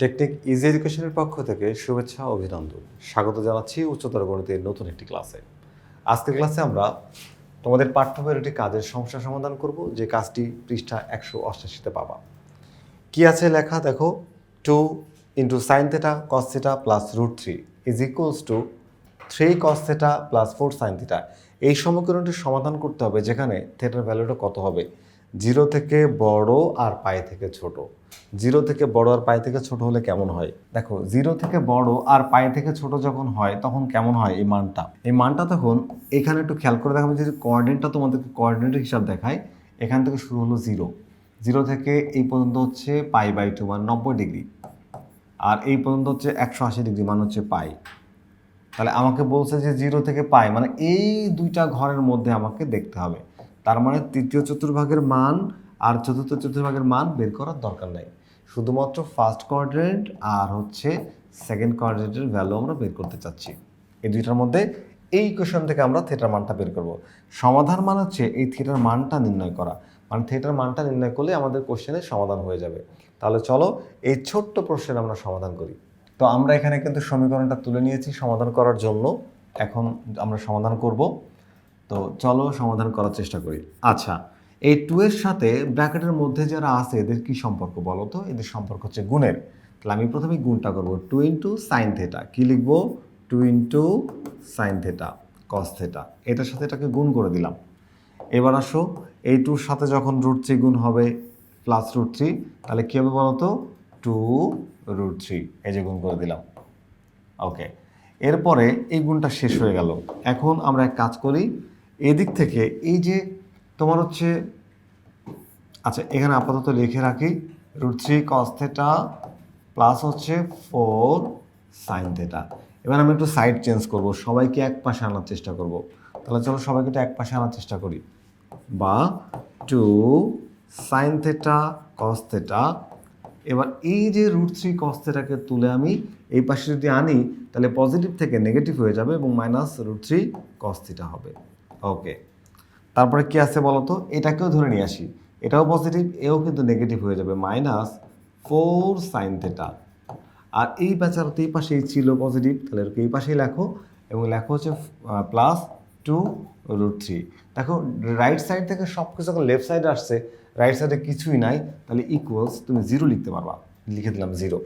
Technique easy এডুকেশনের পক্ষ থেকে শুভেচ্ছা অভিনন্দন। স্বাগত জানাচ্ছি উচ্চতর গণিতের নতুন একটি ক্লাসে। আজকের ক্লাসে আমরা তোমাদের পাঠ্য বইয়ের একটি কাজের সমস্যা সমাধান করব, যে কাজটি পৃষ্ঠা একশো অষ্টাশিতে পাবা। কি আছে লেখা? দেখো two into sine theta cos theta plus root three is equals two three cos theta plus four sine theta এই সমীকরণটি সমাধান করতে হবে, যেখানে থেটার ভ্যালুটা কত হবে? জিরো থেকে বড় আর পায়ে থেকে ছোট। জিরো থেকে বড় আর পায়ে থেকে ছোট হলে কেমন হয়? দেখো, জিরো থেকে বড় আর পায়ে থেকে ছোট যখন হয়, তখন কেমন হয় এই মানটা? এই মানটা তখন এখানে একটু খেয়াল করে দেখাবো যে কোঅর্ডিনেটটা তোমাদেরকে কোঅর্ডিনেটের হিসাব দেখায় এখান থেকে শুরু হলো জিরো। জিরো থেকে এই পর্যন্ত হচ্ছে পাই বাই টু মানে নব্বই ডিগ্রি। আর এই পর্যন্ত হচ্ছে একশো আশি ডিগ্রি মানে হচ্ছে পাই। তাহলে আমাকে বলছে যে জিরো থেকে পাই মানে এই দুইটা ঘরের মধ্যে আমাকে দেখতে হবে। তার মানে তৃতীয় চতুর্ভাগের মান আর চতুর্থ চতুর্ভাগের মান বের করার দরকার নাই। শুধুমাত্র ফার্স্ট কোয়াড্রেন্ট আর হচ্ছে সেকেন্ড কোয়াড্রেন্টের ভ্যালু আমরা বের করতে চাচ্ছি। এই দুইটার মধ্যে এই কোশ্চেন থেকে আমরা থিয়েটার মানটা বের করব। সমাধান মান হচ্ছে এই থিয়েটার মানটা নির্ণয় করা। মানে থিয়েটার মানটা নির্ণয় করলে আমাদের কোশ্চেনের সমাধান হয়ে যাবে। তাহলে চলো এই ছোট্ট প্রশ্নের আমরা সমাধান করি। তো আমরা এখানে কিন্তু সমীকরণটা তুলে নিয়েছি সমাধান করার জন্য। এখন আমরা সমাধান করব। তো চলো সমাধান করার চেষ্টা করি। আচ্ছা এই টু এর সাথে ব্র্যাকেটের মধ্যে যারা আছে, এদের কি সম্পর্ক বলো তো? এদের সম্পর্ক হচ্ছে গুণের। তাহলে আমি প্রথমে গুণটা করব টু ইন্টু সাইন থেটা কী লিখব? Two into sine theta cos theta এটার সাথে এটাকে গুণ করে দিলাম। এবার আসো, এই টুর সাথে যখন রুট থ্রি গুণ হবে প্লাস রুট থ্রি তাহলে কী হবে বলো তো? টু রুট থ্রি এই যে গুণ করে দিলাম। ওকে এরপরে এই গুণটা শেষ হয়ে গেল। এখন আমরা এক কাজ করি এদিক থেকে এই যে তোমার হচ্ছে আচ্ছা এখানে আপাতত লিখে রাখি root three cos theta plus হচ্ছে ফোর সাইন থেটা এবার আমি একটু সাইড চেঞ্জ করব, সবাইকে এক পাশে আনার চেষ্টা করব। তাহলে চলো সবাইকে একটু এক পাশে আনার চেষ্টা করি। বা two sine theta cos theta এবার এই যে রুট থ্রি কস থেটাকে তুলে আমি এই পাশে যদি আনি, তাহলে পজিটিভ থেকে নেগেটিভ হয়ে যাবে এবং মাইনাস রুট থ্রি কস হবে। ওকে তারপরে কি আছে বলো তো এটাকেও ধরে নিয়ে আসি। এটাও পজিটিভ এও কিন্তু নেগেটিভ হয়ে যাবে মাইনাস ফোর সাইন থেটা আর এই বেচারাতে এই পাশেই ছিল পজিটিভ তাহলে এই পাশেই লেখো, এবং লেখো হচ্ছে প্লাস টু রুট থ্রি দেখো রাইট সাইড থেকে সব কিছু যখন লেফট সাইডে আসছে রাইট সাইডে কিছুই নাই, তাহলে ইকুয়ালস তুমি জিরো লিখতে পারবা। লিখে দিলাম জিরো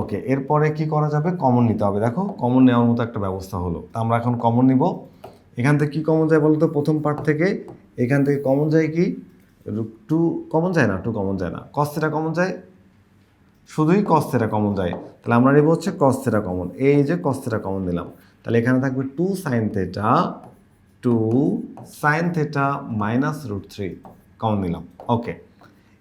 ওকে এরপরে কি করা যাবে? কমন নিতে হবে। দেখো কমন নেওয়ার মতো একটা ব্যবস্থা হলো। তা আমরা এখন কমন নিব। এখান থেকে কি কমন যায় বলো তো প্রথম পার্ট থেকে এখান থেকে কমন যায় কি? টু কমন যায় না? টু কমন যায় না। কস্তেটা কমন যায়? শুধুই কস্তেরা কমন যায়। তাহলে আমরা নেব হচ্ছে কস্তেরা কমন এই যে কস্তেরা কমন নিলাম। তাহলে এখানে থাকবে two sine theta two sine theta minus root three common নিলাম। ওকে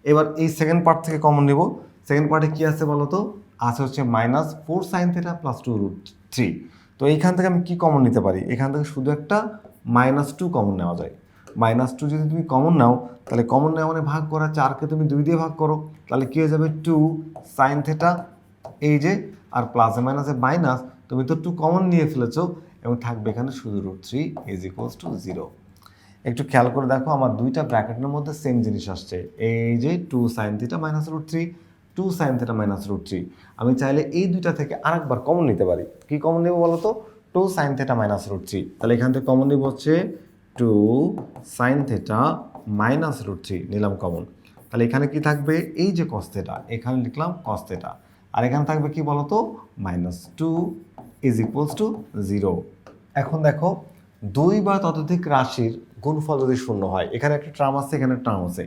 এবার এই সেকেন্ড পার্ট থেকে কমন নিব। সেকেন্ড পার্টে কী আছে বলো তো আছে হচ্ছে minus four sine theta plus two root three তো এইখান থেকে আমি কী কমন নিতে পারি? এখান থেকে শুধু একটা মাইনাস টু কমন নেওয়া যায়। মাইনাস টু যদি তুমি কমন নাও, তাহলে কমন নেওয়া মানে ভাগ করা চারকে তুমি দুই দিয়ে ভাগ করো। তাহলে কী হয়ে যাবে? টু সাইন থেটা এই যে, আর প্লাসে মাইনাসে মাইনাস তুমি তো টু কমন নিয়ে ফেলেছো এবং থাকবে এখানে শুধু root three is equals to zero একটু খেয়াল করে দেখো, আমার দুইটা ব্র্যাকেটের মধ্যে সেম জিনিস আসছে। এই যে two sine theta minus root three two sine theta minus root three আমি চাইলে এই দুইটা থেকে আরেকবার কমন নিতে পারি। কি কমন নেব বলো তো two sine theta minus root three তাহলে এখান থেকে কমন নিব হচ্ছে two sine theta minus root three নিলাম কমন তাহলে এখানে কি থাকবে? এই যে কস থেটা এখানে লিখলাম কস থেটা আর এখানে থাকবে কি বলতো? Minus two is equals to zero এখন দেখো দুই বা ততোধিক রাশির গুণফল যদি শূন্য হয়, এখানে একটা টার্ম আছে, এখানে টার্ম আছে।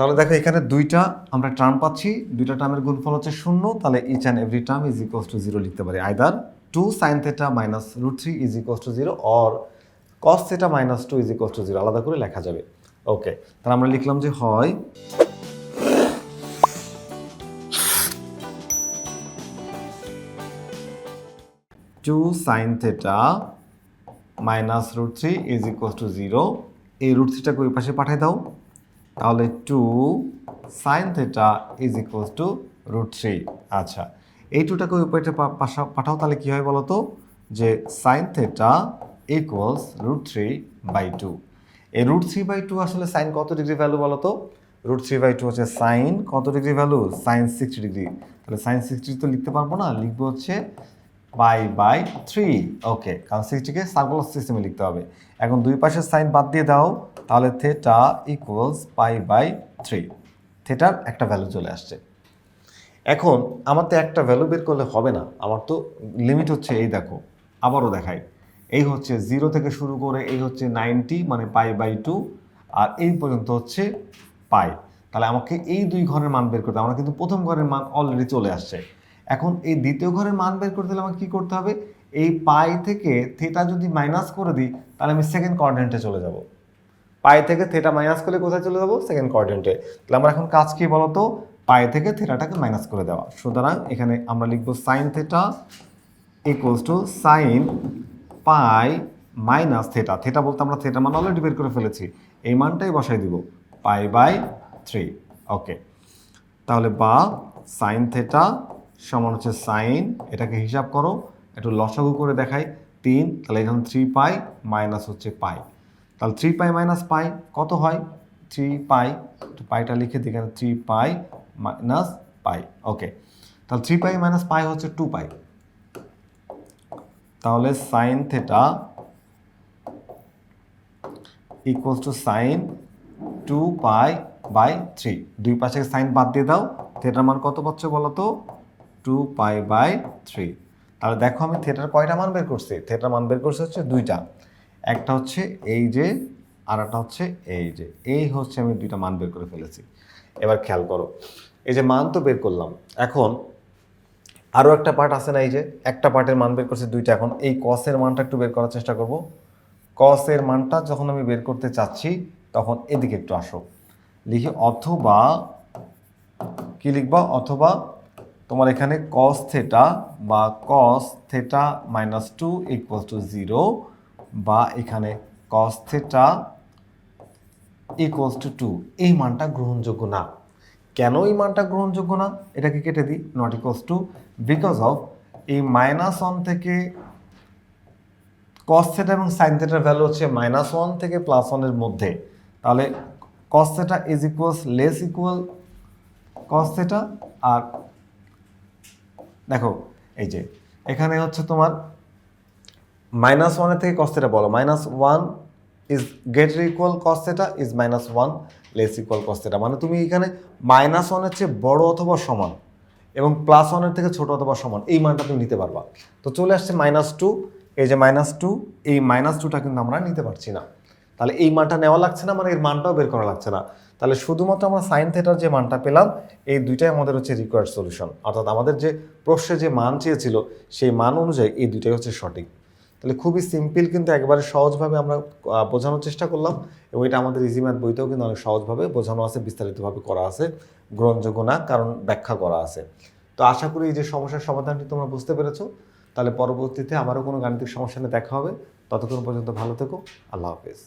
তাহলে দেখো এখানে দুইটা আমরা টার্ম পাচ্ছি, দুইটা টার্মের গুণফল হচ্ছে শূন্য, তাহলে each and every term is equals to zero লিখতে পারি। Either two sine theta minus root three is equals to zero or cos theta minus two is equals to zero আলাদা করে লেখা যাবে। ওকে তাহলে আমরা লিখলাম যে হয় two sine theta minus root three is equal to zero এই রুট থ্রিটাকে ওই পাশে পাঠিয়ে দাও। তাহলে two sine theta is equal to root three আচ্ছা এই টুটাকে পাশা- পাঠাও তাহলে কী হয় বলো তো যে sine theta equals root three by two এই রুট থ্রি বাই টু আসলে সাইন কত ডিগ্রি ভ্যালু বলো তো রুট থ্রি বাই টু হচ্ছে সাইন কত degree value sine sixty degree তাহলে সাইন সিক্সটি তো লিখতে পারব না, লিখব হচ্ছে পাই বাই থ্রি ওকে কারণ সিক্সটিকে সার্কুলার সিস্টেমে লিখতে হবে। এখন দুই পাশের সাইন বাদ দিয়ে দাও, তাহলে theta equals pi by three থেটার একটা ভ্যালু চলে আসছে। এখন আমার তো একটা ভ্যালু বের করলে হবে না। আমার তো লিমিট হচ্ছে এই দেখো, আবারও দেখাই। এই হচ্ছে জিরো থেকে শুরু করে এই হচ্ছে নাইনটি মানে পাই বাই টু আর এই পর্যন্ত হচ্ছে পাই তাহলে আমাকে এই দুই ঘরের মান বের করতে। আমার কিন্তু প্রথম ঘরের মান অলরেডি চলে আসছে। এখন এই দ্বিতীয় ঘরের মান বের করতে হলে আমাকে কী করতে হবে? এই পাই থেকে থেটা যদি মাইনাস করে দিই, তাহলে আমি সেকেন্ড কোঅর্ডিনেটে চলে যাব। পাই থেকে থেটা মাইনাস করলে কোথায় চলে যাব? সেকেন্ড কোঅর্ডিনেটে তাহলে আমরা এখন কাজ কি বলতো? পাই থেকে থেটাটাকে মাইনাস করে দেওয়া। সুতরাং এখানে আমরা লিখব sine theta equals two sine pi minus theta theta বলতে আমরা থেটা মান অলরেডি বের করে ফেলেছি। এই মানটাই বসাই দিব। পাই বাই থ্রি ওকে তাহলে বা সাইন থেটা সমান হচ্ছে সাইন এটাকে হিসাব করো, একটু লসাগু করে দেখাই, তিন, তাহলে এখানে থ্রি পাই মাইনাস হচ্ছে পাই। তাহলে থ্রি পাই মাইনাস পাই, কত হয়? থ্রি পাই একটু পাইটা লিখে দিই এখানে থ্রি পাই মাইনাস পাই ওকে তাহলে থ্রি পাই মাইনাস পাই হচ্ছে টু পাই। তাহলে sine theta equals two sine two pi by three দুই পাশে সাইন বাদ দিয়ে দাও থেটার মান কত পাচ্ছ বলো তো? টু পাই বাই থ্রি তাহলে দেখো আমি থিয়েটার কয়টা মান বের করছি? থিয়েটার মান বের করছি হচ্ছে দুইটা। একটা হচ্ছে এই যে, আর একটা হচ্ছে এই যে। এই হচ্ছে আমি দুইটা মান বের করে ফেলেছি। এবার খেয়াল করো। এই যে মান তো বের করলাম। এখন আরও একটা পার্ট আছে না এই যে? একটা পার্টের মান বের করছি দুইটা এখন। এই কসের মানটা একটু বের করার চেষ্টা করব। কসের মানটা যখন আমি বের করতে চাচ্ছি, তখন এদিকে একটু আসো। লিখি অথবা, কি লিখবা? অথবা তোমার এখানে কস থেটা বা cos theta minus two equal to zero বা এখানে cos theta equals two two এই মানটা গ্রহণযোগ্য না। কেন এই মানটা গ্রহণযোগ্য না? এটাকে কেটে দিই। Not equals two because of এই মাইনাস ওয়ান থেকে কস থেটা এবং সাইন থেটার ভ্যালু হচ্ছে মাইনাস ওয়ান থেকে প্লাস ওয়ানের মধ্যে। তাহলে cos theta is equals less equal cos theta আর দেখো, এই যে, এখানে হচ্ছে তোমার মাইনাস ওয়ানের থেকে কস থেটা বলো। Minus one is greater equal cos theta is minus one less equal cos theta মানে তুমি এখানে মাইনাস ওয়ানের চেয়ে বড় অথবা সমান এবং প্লাস ওয়ানের থেকে ছোট অথবা সমান, এই মানটা তুমি নিতে পারবা। তো চলে আসছে মাইনাস টু এই যে মাইনাস টু এই মাইনাস টুটা কিন্তু আমরা নিতে পারছি না। তাহলে এই মানটা নেওয়া লাগছে না মানে এর মানটাও বের করা লাগছে না। তাহলে শুধুমাত্র আমরা সাইন থেটার যে মানটা পেলাম, এই দুইটাই আমাদের হচ্ছে রিকোয়ার্ড সলিউশন অর্থাৎ আমাদের যে প্রশ্নে যে মান চেয়েছিল, সেই মান অনুযায়ী এই দুইটাই হচ্ছে সঠিক। তাহলে খুবই সিম্পল কিন্তু একবারে সহজভাবে আমরা বোঝানোর চেষ্টা করলাম এবং এটা আমাদের ইজি ম্যাথ বইতেও কিন্তু অনেক সহজভাবে বোঝানো আছে, বিস্তারিতভাবে করা আছে, গ্রহণযোগ্য না, কারণ ব্যাখ্যা করা আছে। তো আশা করি এই যে সমস্যার সমাধানটি তোমরা বুঝতে পেরেছ। তাহলে পরবর্তীতে আবারও কোনো গাণিতিক সমস্যা নিয়ে দেখা হবে। ততক্ষণ পর্যন্ত ভালো থেকো। আল্লাহ হাফেজ।